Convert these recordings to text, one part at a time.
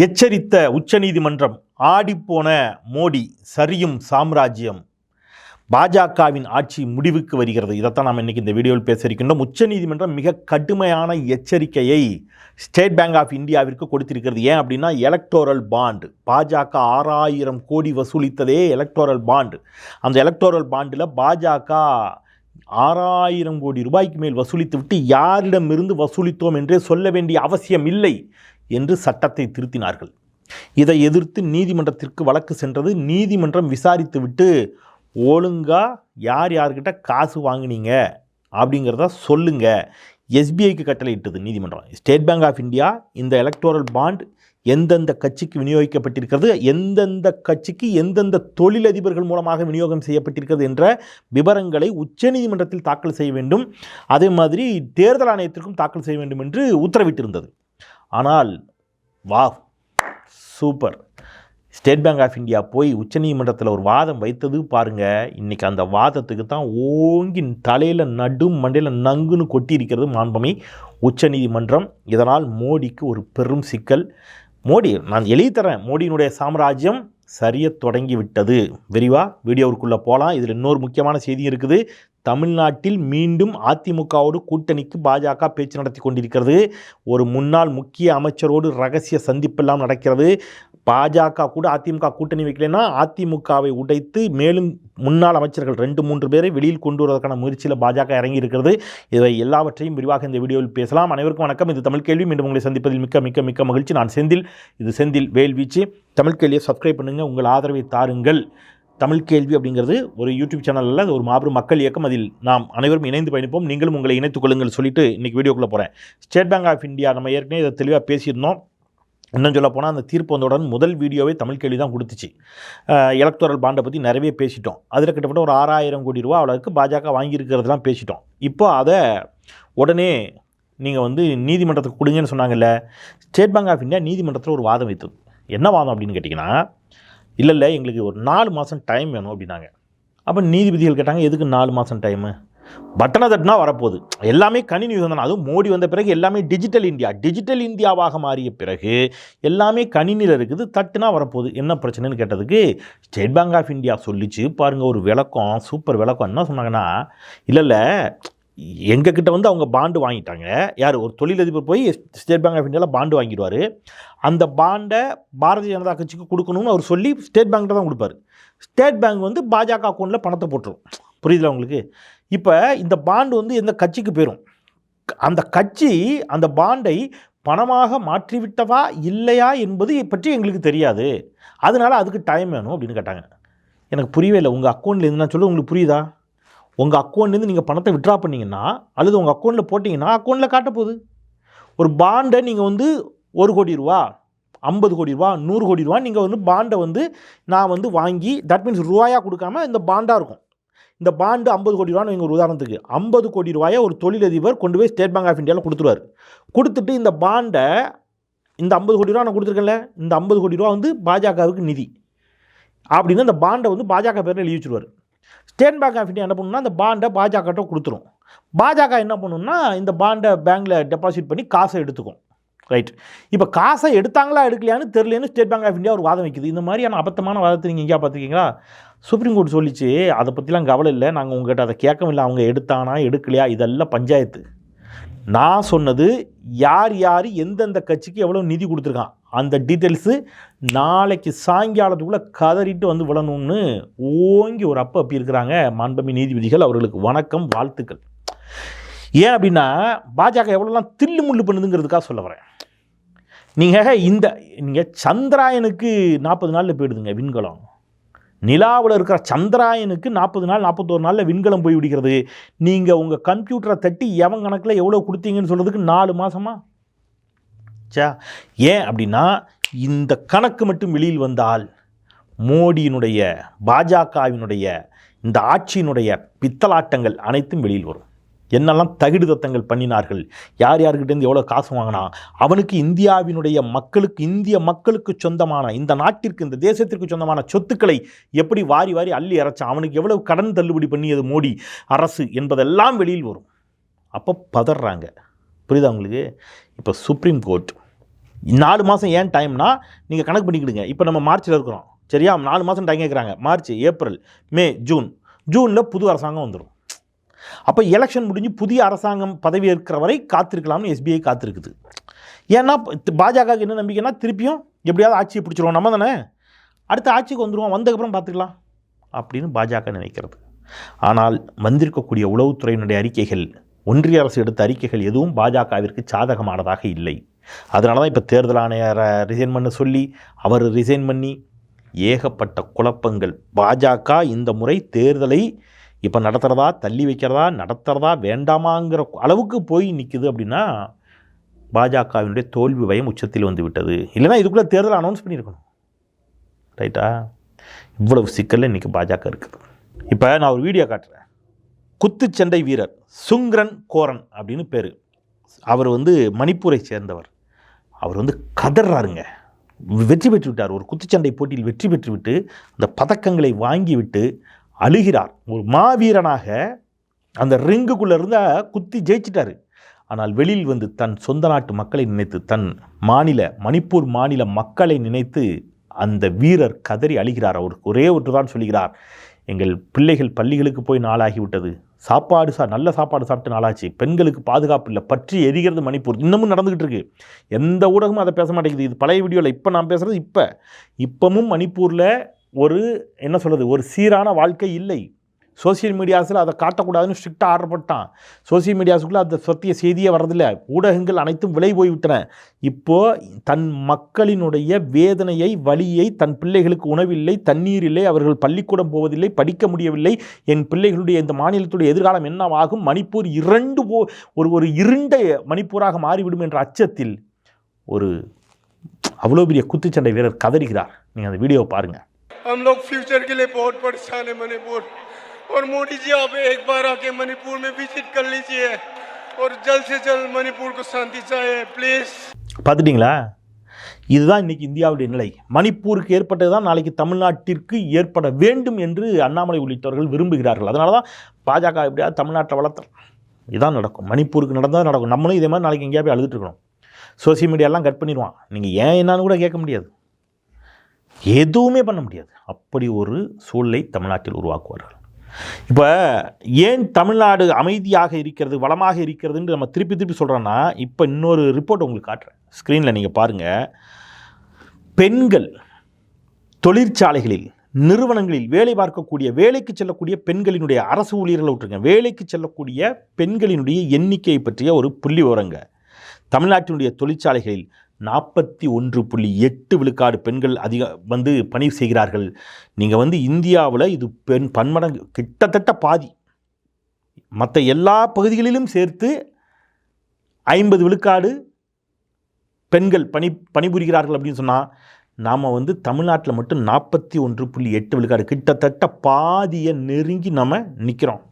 எச்சரித்த உச்சநீதிமன்றம் ஆடிப்போன மோடி சரியும் சாம்ராஜ்யம். பாஜகவின் ஆட்சி முடிவுக்கு வருகிறது. இதைத்தான் நாம் இன்னைக்கு இந்த வீடியோவில் பேச இருக்கின்றோம். உச்சநீதிமன்றம் மிக கடுமையான எச்சரிக்கையை ஸ்டேட் பேங்க் ஆஃப் இந்தியாவிற்கு கொடுத்திருக்கிறது. ஏன் அப்படின்னா எலக்டோரல் பாண்டு பாஜக ஆறாயிரம் கோடி வசூலித்ததே எலக்டோரல் பாண்ட் அந்த எலக்டோரல் பாண்டில் பாஜக ஆறாயிரம் கோடி ரூபாய்க்கு மேல் வசூலித்து விட்டு யாரிடமிருந்து வசூலித்தோம் என்றே சொல்ல வேண்டிய அவசியம் இல்லை. என்று சட்டத்தை திருத்தினார்கள். இதை எதிர்த்து நீதிமன்றத்திற்கு வழக்கு சென்றது. நீதிமன்றம் விசாரித்துவிட்டு ஒழுங்காக யார் யார்கிட்ட காசு வாங்கினீங்க? அப்படிங்கிறத சொல்லுங்க. எஸ்பிஐக்கு கட்டளையிட்டது நீதிமன்றம். ஸ்டேட் பேங்க் ஆஃப் இந்தியா இந்த எலக்டோரல் பாண்ட் எந்தெந்த கட்சிக்கு விநியோகிக்கப்பட்டிருக்கிறது எந்தெந்த கட்சிக்கு எந்தெந்த தொழிலதிபர்கள் மூலமாக விநியோகம் செய்யப்பட்டிருக்கிறது என்ற விவரங்களை உச்சநீதிமன்றத்தில் தாக்கல் செய்ய வேண்டும். அதே மாதிரி தேர்தல் ஆணையத்திற்கும் தாக்கல் செய்ய வேண்டும் என்று உத்தரவிட்டிருந்தது. ஆனால் வா super. State Bank of India போய் உச்சநீதிமன்றத்தில் ஒரு வாதம் வைத்தது பாருங்கள் இன்றைக்கி அந்த வாதத்துக்கு தான் ஓங்கி தலையில் நடும் மண்டையில் நங்குன்னு கொட்டி இருக்கிறது மாண்பமை உச்சநீதிமன்றம் இதனால் மோடிக்கு ஒரு பெரும் சிக்கல். மோடி நான் எழுதித்தரேன் மோடியினுடைய சாம்ராஜ்யம் சரிய தொடங்கி விட்டது விரிவா வீடியோவுக்குள்ளே போகலாம் இதில் இன்னொரு முக்கியமான செய்தி இருக்குது. தமிழ்நாட்டில் மீண்டும் அதிமுகவோடு கூட்டணிக்கு பாஜக பேச்சு நடத்தி கொண்டிருக்கிறது. ஒரு முன்னாள் முக்கிய அமைச்சரோடு ரகசிய சந்திப்பெல்லாம் நடக்கிறது. பாஜக கூட அதிமுக கூட்டணி வைக்கலைன்னா அதிமுகவை உடைத்து மேலும் முன்னாள் அமைச்சர்கள் ரெண்டு மூன்று பேரை வெளியில் கொண்டு வருவதற்கான முயற்சியில் பாஜக இறங்கி இருக்கிறது இவை எல்லாவற்றையும் விரிவாக இந்த வீடியோவில் பேசலாம். அனைவருக்கும் வணக்கம். இது தமிழ் கேள்வி. மீண்டும் உங்களை சந்திப்பதில் மிக்க மிக்க மிக்க மகிழ்ச்சி. நான் செந்தில். இது செந்தில் வேல்வீச்சு. தமிழ் கேள்வியை சப்ஸ்கிரைப் பண்ணுங்கள் உங்கள் ஆதரவை தாருங்கள். தமிழ் கேள்வி அப்படிங்கிறது ஒரு யூடியூப் சேனலில் ஒரு மாபெரும் மக்கள் இயக்கம். அதில் நாம் அனைவரும் இணைந்து பயணிப்போம். நீங்களும் உங்களை இணைத்துக் கொள்ளுங்கள் சொல்லிட்டு இன்றைக்கி வீடியோக்குள்ளே போகிறேன் ஸ்டேட் பேங்க் ஆஃப் இந்தியா. நம்ம ஏற்கனவே இதை தெளிவாக பேசியிருந்தோம். இன்னும் சொல்ல போனால் அந்த தீர்ப்பு வந்தவுடன் முதல் வீடியோவே தமிழ் கேள்வி தான் கொடுத்துச்சு. எலக்டோரல் பாண்டை பற்றி நிறையவே பேசிட்டோம். அதில் கிட்டத்தட்ட ஒரு ஆறாயிரம் கோடி ரூபா அளவுக்கு பாஜக வாங்கியிருக்கிறதுலாம் பேசிட்டோம். இப்போ அதை உடனே நீங்கள் வந்து நீதிமன்றத்துக்கு கொடுங்கன்னு சொன்னாங்கல்ல ஸ்டேட் பேங்க் ஆஃப் இந்தியா நீதிமன்றத்தில் ஒரு வாதம் வைத்தது. என்ன வாதம் அப்படின்னு கேட்டிங்கன்னா இல்லை இல்லை எங்களுக்கு ஒரு நாலு மாதம் டைம் வேணும் அப்படின்னாங்க. அப்போ நீதிபதிகள் கேட்டாங்க எதுக்கு நாலு மாதம் டைமு? பட்டனை தட்டினா வரப்போகுது. எல்லாமே கணினி யுகம் அதுவும் மோடி வந்த பிறகு எல்லாமே டிஜிட்டல் இந்தியா டிஜிட்டல் இந்தியாவாக மாறிய பிறகு எல்லாமே கணினியில் இருக்குது. தட்டுனா வரப்போகுது. என்ன பிரச்சனைன்னு கேட்டதுக்கு ஸ்டேட் பேங்க் ஆஃப் இந்தியா சொல்லிச்சு. பாருங்கள் ஒரு விளக்கம் சூப்பர் விளக்கம். என்ன சொன்னாங்கன்னா இல்லை இல்லை எங்ககிட்ட வந்து அவங்க பாண்டு வாங்கிட்டாங்க. யார்? ஒரு தொழிலதிபர் போய் ஸ்டேட் பேங்க் ஆஃப் இந்தியாவில் பாண்டு வாங்கிடுவார். அந்த பாண்டை பாரதிய ஜனதா கட்சிக்கு கொடுக்கணும்னு அவர் சொல்லி ஸ்டேட் பேங்க்கிட்ட தான் கொடுப்பாரு. ஸ்டேட் பேங்க் வந்து பாஜக அக்கௌண்ட்டில் பணத்தை போட்டுரும். புரியுதுல உங்களுக்கு? இப்போ இந்த பாண்டு வந்து எந்த கட்சிக்கு போயிடும் அந்த கட்சி அந்த பாண்டை பணமாக மாற்றிவிட்டவா இல்லையா என்பது பற்றி எங்களுக்கு தெரியாது. அதனால் அதுக்கு டைம் வேணும் அப்படின்னு கேட்டாங்க. எனக்கு புரியவே இல்லை. உங்கள் அக்கௌண்ட்லேருந்து நான் சொல்ல உங்களுக்கு புரியுதா? உங்கள் அக்கௌண்ட்லேருந்து நீங்கள் பணத்தை விட்ரா பண்ணிங்கன்னா அல்லது உங்கள் அக்கௌண்ட்டில் போட்டிங்கன்னா அக்கௌண்ட்டில் காட்ட போகுது. ஒரு பாண்டை நீங்கள் வந்து ஒரு கோடி ரூபா ஐம்பது கோடி ரூபா நூறு கோடி ரூபா நீங்கள் வந்து பாண்டை வந்து நான் வந்து வாங்கி தட் மீன்ஸ் ரூபாயாக கொடுக்காம இந்த பாண்டாக இருக்கும். இந்த பாண்டு ஐம்பது கோடி ரூபான்னு இங்கே ஒரு உதாரணத்துக்கு. ஐம்பது கோடி ரூபாயை ஒரு தொழிலதிபர் கொண்டு போய் ஸ்டேட் பேங்க் ஆஃப் இந்தியாவில் கொடுத்துருவார். கொடுத்துட்டு இந்த பாண்டை இந்த ஐம்பது கோடி ரூபா நான் கொடுத்துருக்கேன்ல இந்த ஐம்பது கோடி ரூபா வந்து பாஜகவுக்கு நிதி. அப்படின்னு இந்த பாண்டை வந்து பாஜக பேரில் எழுதி வச்சுருவார். ஸ்டேட் பேங்க் ஆஃப் இந்தியா என்ன பண்ணுன்னா அந்த பாண்டை பாஜகட்ட கொடுத்துரும். பாஜக என்ன பண்ணுன்னா இந்த பாண்டை பேங்க்கில் டெபாசிட் பண்ணி காசை எடுத்துக்கும். ரைட் இப்போ காசை எடுத்தாங்களா எடுக்கலையான்னு தெரியலன்னு ஸ்டேட் பேங்க் ஆஃப் இந்தியா ஒரு வாதம் வைக்குது. இந்த மாதிரியான அபத்தமான வாதத்தை நீங்கள் எங்கேயா பார்த்துருக்கீங்களா? சுப்ரீம் கோர்ட் சொல்லிச்சு அதை பற்றிலாம் கவலை இல்லை. நாங்கள் உங்கள்கிட்ட அதை கேட்கவும் இல்லை. அவங்க எடுத்தானா எடுக்கலையா? இதெல்லாம் பஞ்சாயத்து. நான் சொன்னது யார் யார் எந்தெந்த கட்சிக்கு எவ்வளோ நிதி கொடுத்துருக்கான்? அந்த டீட்டெயில்ஸு நாளைக்கு சாயங்காலத்துக்குள்ளே கதறிட்டு வந்து விழணும்னு ஓங்கி ஒரு அப்போ அப்பி இருக்கிறாங்க மாண்பமி நீதிபதிகள் அவர்களுக்கு. வணக்கம் வாழ்த்துக்கள். ஏன் அப்படின்னா பாஜக எவ்வளோலாம் தில்லு முள்ளு பண்ணுதுங்கிறதுக்காக சொல்ல வரேன். நீங்கள் இந்த நீங்கள் சந்திராயனுக்கு நாற்பது நாளில் போயிடுதுங்க விண்கலம். நிலாவில் இருக்கிற சந்திராயனுக்கு நாற்பது நாள் நாற்பத்தோரு நாளில் விண்கலம் போய் விடுகிறது. நீங்கள் உங்கள் கம்ப்யூட்டரை தட்டி எவன் கணக்கில் எவ்வளோ கொடுத்தீங்கன்னு சொல்கிறதுக்கு நாலு மாதமா சா ஏன் அப்படின்னா இந்த கணக்கு மட்டும் வெளியில் வந்தால் மோடியினுடைய பாஜகவினுடைய இந்த ஆட்சியினுடைய பித்தலாட்டங்கள் அனைத்தும் வெளியில் வரும். என்னெல்லாம் தகுடு தத்தங்கள் பண்ணினார்கள்? யார் யார்கிட்டேருந்து எவ்வளோ காசு வாங்கினா? அவனுக்கு இந்தியாவினுடைய மக்களுக்கு இந்திய மக்களுக்கு சொந்தமான இந்த நாட்டிற்கு இந்த தேசத்திற்கு சொந்தமான சொத்துக்களை எப்படி வாரி வாரி அள்ளி இறைச்சான் அவனுக்கு எவ்வளவு கடன் தள்ளுபடி பண்ணியது மோடி அரசு என்பதெல்லாம் வெளியில் வரும். அப்போ பதறாங்க. புரியுதா உங்களுக்கு? இப்போ சுப்ரீம் கோர்ட் நாலு மாதம் ஏன் டைம்னா நீங்கள் கணக்கு பண்ணிக்கிடுங்க. இப்போ நம்ம மார்ச்சில் இருக்கிறோம். சரியா? நாலு மாதம் டைம் கேட்குறாங்க மார்ச் ஏப்ரல் மே ஜூன். ஜூனில் புது அரசாங்கம் வந்துடும் அப்போ எலெக்ஷன் முடிஞ்சு புதிய அரசாங்கம் பதவி ஏற்கிற வரை காத்திருக்கலாம்னு எஸ்பிஐ காத்திருக்குது. ஏன்னா பாஜகவுக்கு என்ன நம்பிக்கைன்னா திருப்பியும் எப்படியாவது ஆட்சியை பிடிச்சிருவோம். நம்ம தானே? அடுத்த ஆட்சிக்கு வந்துடுவோம் வந்ததுக்கப்புறம் பார்த்துக்கலாம் அப்படின்னு பாஜக நினைக்கிறது. ஆனால் வந்திருக்கக்கூடிய உளவுத்துறையினுடைய அறிக்கைகள் ஒன்றிய அரசு எடுத்த அறிக்கைகள் எதுவும் பாஜகவிற்கு சாதகமானதாக இல்லை. அதனால தான் இப்போ தேர்தல் ஆணையரை ரிசைன் பண்ண சொல்லி அவர் ரிசைன் பண்ணி ஏகப்பட்ட குழப்பங்கள். பாஜக இந்த முறை தேர்தலை இப்போ நடத்துகிறதா தள்ளி வைக்கிறதா நடத்துகிறதா வேண்டாமாங்கிற அளவுக்கு போய் நிற்குது அப்படின்னா பாஜகவினுடைய தோல்வி பயம் உச்சத்தில் வந்து விட்டது. இல்லைன்னா இதுக்குள்ளே தேர்தல் அனௌன்ஸ் பண்ணியிருக்கணும். ரைட்டா இவ்வளவு சிக்கலில் இன்றைக்கி பாஜக இருக்குது. இப்போ நான் ஒரு வீடியோ காட்டுறேன். குத்துச்சண்டை வீரர் சுங்ரன் கோரன் அப்படின்னு பேர். அவர் வந்து மணிப்பூரை சேர்ந்தவர். அவர் வந்து கதறாருங்க வெற்றி பெற்று விட்டார் ஒரு குத்துச்சண்டை போட்டியில் வெற்றி பெற்று விட்டு அந்த பதக்கங்களை வாங்கிவிட்டு அழுகிறார். ஒரு மாவீரனாக அந்த ரிங்குக்குள்ளே இருந்த குத்தி ஜெயிச்சிட்டாரு. ஆனால் வெளியில் வந்து தன் சொந்த நாட்டு மக்களை நினைத்து தன் மாநில மணிப்பூர் மாநில மக்களை நினைத்து அந்த வீரர் கதறி அழுகிறார். அவர் ஒரே ஒன்று தான் சொல்கிறார் எங்கள் பிள்ளைகள் பள்ளிகளுக்கு போய் நாளாகிவிட்டது. சாப்பாடு சா நல்ல சாப்பாடு சாப்பிட்டு நாளாச்சு. பெண்களுக்கு பாதுகாப்பு இல்லை. பற்றி எரிகிறது மணிப்பூர். இன்னமும் நடந்துக்கிட்டு இருக்கு. எந்த ஊடகமும் அதை பேச மாட்டேங்குது. இது பழைய வீடியோவில் இப்போ நான் பேசுகிறது இப்போ. இப்போவும் மணிப்பூரில் ஒரு என்ன சொல்கிறது ஒரு சீரான வாழ்க்கை இல்லை. சோசியல் மீடியாஸில் அதை காட்டக்கூடாதுன்னு ஸ்ட்ரிக்டாக ஆர்டர் போட்டான் சோசியல் மீடியாஸுக்குள்ளே அந்த சத்திய செய்தியே வரதில்லை ஊடகங்கள் அனைத்தும் விலை போய்விட்டன. இப்போது தன் மக்களினுடைய வேதனையை வலியை தன் பிள்ளைகளுக்கு உணவில்லை தண்ணீர் இல்லை அவர்கள் பள்ளிக்கூடம் போவதில்லை படிக்க முடியவில்லை என் பிள்ளைகளுடைய இந்த மாநிலத்துடைய எதிர்காலம் என்னவாகும்? மணிப்பூர் இரண்டு போ ஒரு ஒரு இருண்ட மணிப்பூராக மாறிவிடும் என்ற அச்சத்தில் ஒரு அவ்வளோ பெரிய குத்துச்சண்டை வீரர் கதறுகிறார். நீங்கள் அந்த வீடியோவை பாருங்கள் हम लोग फ्यूचर के लिए बहुत परेशान है मणिपुर और मोदी जी आप एक बार आके मणिपुर में विजिट कर लीजिए और जल्द से जल्द मणिपुर को शांति चाहिए प्लीज பார்த்துட்டிங்களா இதுதான் இன்னைக்கு இந்தியாவுடைய நிலை மணிப்பூருக்கு ஏற்பட்டது தான் நாளைக்கு தமிழ்நாட்டிற்கு ஏற்பட வேண்டும் என்று அண்ணாமலை உள்ளிட்டவர்கள் விரும்புகிறார்கள் அதனால தான் பாஜக எப்படியாவது தமிழ்நாட்டில் வளர்த்தல் இதான் நடக்கும் மணிப்பூருக்கு நடந்தால் நடக்கும் நம்மளும் இதே மாதிரி நாளைக்கு எங்கேயா போய் அழுதுட்டு இருக்கணும் சோசியல் மீடியாலாம் கட் பண்ணிடுவான் நீங்கள் ஏன் என்னன்னு கூட கேட்க முடியாது எதுவுமே பண்ண முடியாது அப்படி ஒரு சூழலை தமிழ்நாட்டில் உருவாக்குவார்கள். இப்போ ஏன் தமிழ்நாடு அமைதியாக இருக்கிறது வளமாக இருக்கிறதுன்னு நம்ம திருப்பி திருப்பி சொல்கிறோன்னா இப்போ இன்னொரு ரிப்போர்ட் உங்களுக்கு காட்டுறேன். ஸ்க்ரீனில் நீங்கள் பாருங்கள் பெண்கள் தொழிற்சாலைகளில் நிறுவனங்களில் வேலை பார்க்கக்கூடிய வேலைக்கு செல்லக்கூடிய பெண்களினுடைய அரசு ஊழியர்களை விட்டுருங்க. வேலைக்கு செல்லக்கூடிய பெண்களினுடைய எண்ணிக்கையை பற்றிய ஒரு புள்ளி விவரங்க தமிழ்நாட்டினுடைய தொழிற்சாலைகளில் நாற்பத்தி ஒன்று புள்ளி எட்டு விழுக்காடு பெண்கள் அதிக வந்து பணி செய்கிறார்கள். நீங்கள் வந்து இந்தியாவில் இது பெண் பன்மடங்கு கிட்டத்தட்ட பாதி. மற்ற எல்லா பகுதிகளிலும் சேர்த்து ஐம்பது விழுக்காடு பெண்கள் பணி பணிபுரிகிறார்கள் அப்படின்னு சொன்னால் நாம் வந்து தமிழ்நாட்டில் மட்டும் நாற்பத்தி ஒன்று புள்ளி எட்டு விழுக்காடு கிட்டத்தட்ட பாதியை நெருங்கி நம்ம நிற்கிறோம்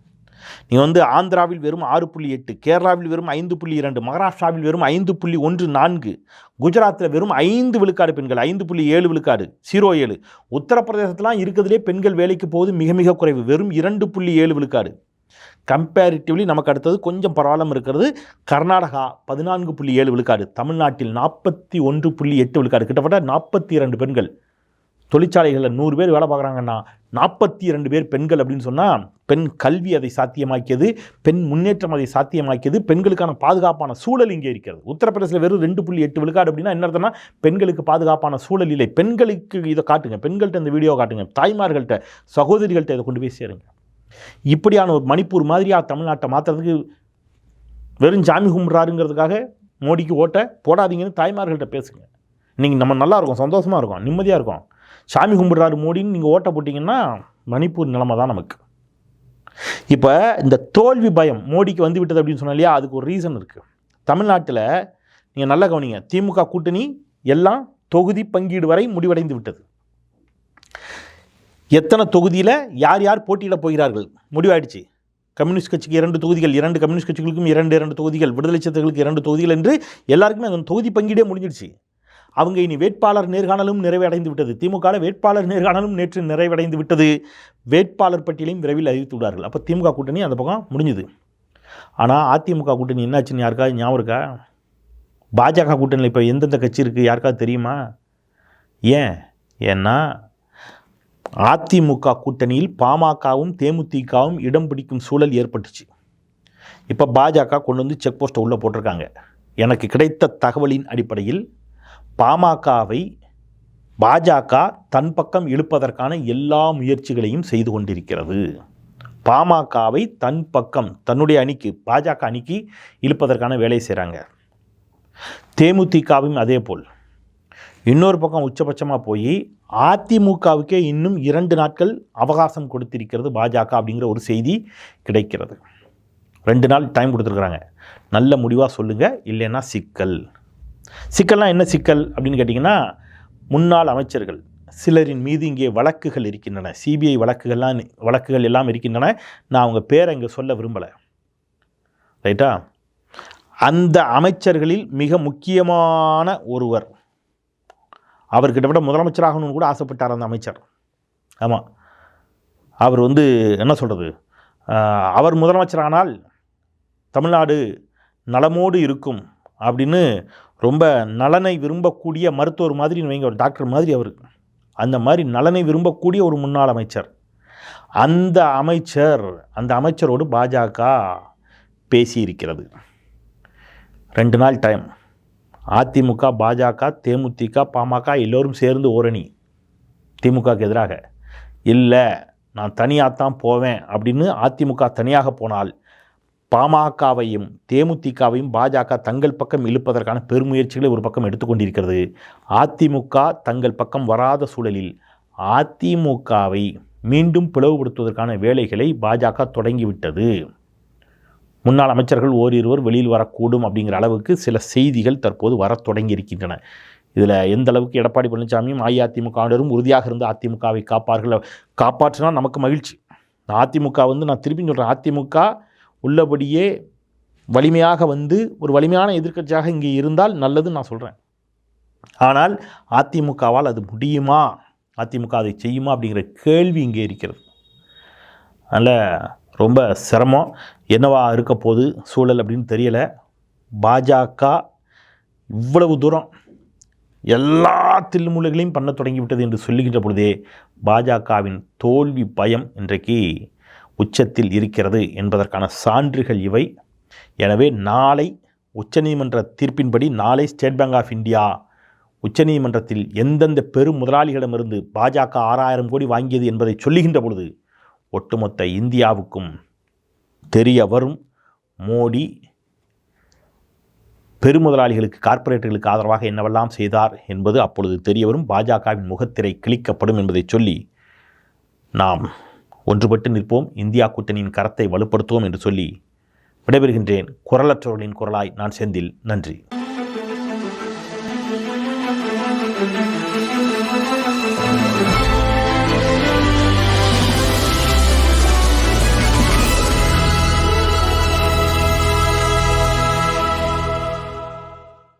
நீங்கள் வந்து ஆந்திராவில் வெறும் ஆறு புள்ளி எட்டு கேரளாவில் வெறும் ஐந்து புள்ளி இரண்டு மகாராஷ்டிராவில் வெறும் ஐந்து புள்ளி ஒன்று நான்கு குஜராத்தில் வெறும் ஐந்து விழுக்காடு பெண்கள் ஐந்து புள்ளி ஏழு விழுக்காடு ஜீரோ ஏழு. உத்தரப்பிரதேசத்துலாம் இருக்கிறதுலே பெண்கள் வேலைக்கு போவது மிக மிக குறைவு வெறும் இரண்டு புள்ளி ஏழு விழுக்காடு. கம்பேரிட்டிவ்லி நமக்கு அடுத்தது கொஞ்சம் பரவாயில்லாம இருக்கிறது கர்நாடகா பதினான்கு புள்ளி ஏழு விழுக்காடு தமிழ்நாட்டில் நாற்பத்தி ஒன்று புள்ளி எட்டு விழுக்காடு கிட்டத்தட்ட நாற்பத்தி இரண்டு பெண்கள். தொழிற்சாலைகளில் நூறு பேர் வேலை பார்க்குறாங்கன்னா நாற்பத்தி இரண்டு பேர் பெண்கள் அப்படின்னு சொன்னால் பெண் கல்வி அதை சாத்தியமாக்கியது பெண் முன்னேற்றம் அதை சாத்தியமாக்கியது பெண்களுக்கான பாதுகாப்பான சூழல் இங்கே இருக்கிறது. உத்தரப்பிரதேசில் வெறும் ரெண்டு புள்ளி எட்டு விழுக்காடு அப்படின்னா என்ன அர்த்தம்னா பெண்களுக்கு பாதுகாப்பான சூழல் இல்லை. பெண்களுக்கு இதை காட்டுங்க. பெண்கள்கிட்ட இந்த வீடியோ காட்டுங்க. தாய்மார்கள்ட்ட சகோதரிகள்கிட்ட இதை கொண்டு போய் சேருங்க. இப்படியான ஒரு மணிப்பூர் மாதிரியாக தமிழ்நாட்டை மாற்றுறதுக்கு வெறும் ஜாமி கும்பிட்றாருங்கிறதுக்காக மோடிக்கு ஓட்டை போடாதீங்கன்னு தாய்மார்கள்ட்ட பேசுங்க. நீங்கள் நம்ம நல்லா இருக்கும் சந்தோஷமாக இருக்கும் நிம்மதியாக இருக்கும். சாமி கும்பிட்றாரு மோடின்னு நீங்கள் ஓட்ட போட்டிங்கன்னா மணிப்பூர் நிலைமை தான் நமக்கு. இப்போ இந்த தோல்வி பயம் மோடிக்கு வந்து விட்டது அப்படின்னு சொன்னா இல்லையா? அதுக்கு ஒரு ரீசன் இருக்குது தமிழ்நாட்டில் நீங்கள் நல்லா கவனிங்க. திமுக கூட்டணி எல்லாம் தொகுதி பங்கீடு வரை முடிவடைந்து விட்டது. எத்தனை தொகுதியில் யார் யார் போட்டியிட போகிறார்கள்? முடிவாயிடுச்சு. கம்யூனிஸ்ட் கட்சிக்கு இரண்டு தொகுதிகள் இரண்டு கம்யூனிஸ்ட் கட்சிகளுக்கும் இரண்டு இரண்டு தொகுதிகள் விடுதலை சிறுத்தைகளுக்கு இரண்டு தொகுதிகள் என்று எல்லாருக்குமே அந்த தொகுதி பங்கீடே முடிஞ்சிடுச்சு. அவங்க இனி வேட்பாளர் நேர்காணலும் நிறைவடைந்து விட்டது. திமுக வேட்பாளர் நேர்காணலும் நேற்று நிறைவடைந்து விட்டது. வேட்பாளர் பட்டியலையும் விரைவில் அறிவித்து விடார்கள் அப்போ திமுக கூட்டணி அந்த பக்கம் முடிஞ்சுது. ஆனால் அதிமுக கூட்டணி என்னாச்சுன்னு யாருக்கா ஞாபகம் இருக்கா? பாஜக கூட்டணியில் இப்போ எந்தெந்த கட்சி இருக்குது யாருக்காவது தெரியுமா? ஏன்? ஏன்னா அதிமுக கூட்டணியில் பாமகவும் தேமுதிகவும் இடம் பிடிக்கும் சூழல் ஏற்பட்டுச்சு. இப்போ பாஜக கொண்டு வந்து செக் போஸ்ட்டை உள்ளே போட்டிருக்காங்க. எனக்கு கிடைத்த தகவலின் அடிப்படையில் பாமகவை பாஜக தன் பக்கம் இழுப்பதற்கான எல்லா முயற்சிகளையும் செய்து கொண்டிருக்கிறது. பாமகவை தன் பக்கம் தன்னுடைய அணிக்கு பாஜக அணிக்கு இழுப்பதற்கான வேலையை செய்கிறாங்க தேமுதிகவும் அதே போல். இன்னொரு பக்கம் உச்சபட்சமாக போய் அதிமுகவுக்கே இன்னும் இரண்டு நாட்கள் அவகாசம் கொடுத்திருக்கிறது பாஜக அப்படிங்கிற ஒரு செய்தி கிடைக்கிறது. ரெண்டு நாள் டைம் கொடுத்துருக்குறாங்க. நல்ல முடிவாக சொல்லுங்கள் இல்லைன்னா சிக்கல். சிக்கல்லாம் என்ன சிக்கல் அப்படின்னு கேட்டிங்கன்னா முன்னாள் அமைச்சர்கள் சிலரின் மீது இங்கே வழக்குகள் இருக்கின்றன. சிபிஐ வழக்குகள்லாம் வழக்குகள் எல்லாம் இருக்கின்றன. நான் அவங்க பேரை இங்கே சொல்ல விரும்பலை. ரைட்டா? அந்த அமைச்சர்களில் மிக முக்கியமான ஒருவர் அவர் கிட்டத்தட்ட முதலமைச்சராகணும்னு கூட ஆசைப்பட்டார் அந்த அமைச்சர். ஆமாம் அவர் வந்து என்ன சொல்கிறது அவர் முதலமைச்சரானால் தமிழ்நாடு நலமோடு இருக்கும் அப்படின்னு ரொம்ப நலனை விரும்பக்கூடிய மருத்துவர் மாதிரி வைங்க ஒரு டாக்டர் மாதிரி அவர். அந்த மாதிரி நலனை விரும்பக்கூடிய ஒரு முன்னாள் அமைச்சர். அந்த அமைச்சர் அந்த அமைச்சரோடு பாஜக பேசியிருக்கிறது. ரெண்டு நாள் டைம். அதிமுக பாஜக தேமுதிக பாமக எல்லோரும் சேர்ந்து ஓரணி. திமுகவுக்கு எதிராக. இல்லை நான் தனியாக தான் போவேன் அப்படின்னு அதிமுக தனியாக போனால் பாமகவையும் தேமுதிகவையும் பாஜக தங்கள் பக்கம் இழுப்பதற்கான பெருமுயற்சிகளை ஒரு பக்கம் எடுத்துக்கொண்டிருக்கிறது. அதிமுக தங்கள் பக்கம் வராத சூழலில் அதிமுகவை மீண்டும் பிளவுபடுத்துவதற்கான வேலைகளை பாஜக தொடங்கிவிட்டது. முன்னாள் அமைச்சர்கள் ஓரிருவர் வெளியில் வரக்கூடும் அப்படிங்கிற அளவுக்கு சில செய்திகள் தற்போது வரத் தொடங்கி இருக்கின்றன இதில் எந்த அளவுக்கு எடப்பாடி பழனிசாமியும் அஇஅதிமுகவினரும் உறுதியாக இருந்து அதிமுகவை காப்பார்கள் காப்பாற்றினால் நமக்கு மகிழ்ச்சி. அதிமுக வந்து நான் திருப்பி சொல்கிறேன் அதிமுக உள்ளபடியே வலிமையாக வந்து ஒரு வலிமையான எதிர்க்கட்சியாக இங்கே இருந்தால் நல்லதுன்னு நான் சொல்கிறேன் ஆனால் அதிமுகவால் அது முடியுமா? அதிமுக அதை செய்யுமா? அப்படிங்கிற கேள்வி இங்கே இருக்கிறது. அதனால் ரொம்ப சிரமம். என்னவா இருக்க போகுது சூழல் அப்படின்னு தெரியலை. பாஜக இவ்வளவு தூரம் எல்லா தில்முலைகளையும் பண்ண தொடங்கிவிட்டது என்று சொல்லுகின்ற பொழுதே பாஜகவின் தோல்வி பயம் இன்றைக்கு உச்சத்தில் இருக்கிறது என்பதற்கான சான்றுகள் இவை. எனவே நாளை உச்சநீதிமன்ற தீர்ப்பின்படி நாளை ஸ்டேட் பேங்க் ஆஃப் இந்தியா உச்சநீதிமன்றத்தில் எந்தெந்த பெரும் முதலாளிகளிடமிருந்து பாஜக ஆறாயிரம் கோடி வாங்கியது என்பதை சொல்லுகின்ற பொழுது ஒட்டுமொத்த இந்தியாவுக்கும் தெரிய வரும். மோடி பெருமுதலாளிகளுக்கு கார்ப்பரேட்டுகளுக்கு ஆதரவாக என்னவெல்லாம் செய்தார் என்பது அப்பொழுது தெரிய வரும். பாஜகவின் முகத்திரை கிழிக்கப்படும் என்பதை சொல்லி நாம் ஒன்றுபட்டு நிற்போம். இந்தியா கூட்டணியின் கரத்தை வலுப்படுத்துவோம் என்று சொல்லி விடைபெறுகின்றேன். குரலற்றவர்களின் குரலாய் நான் செந்தில். நன்றி. Thank you.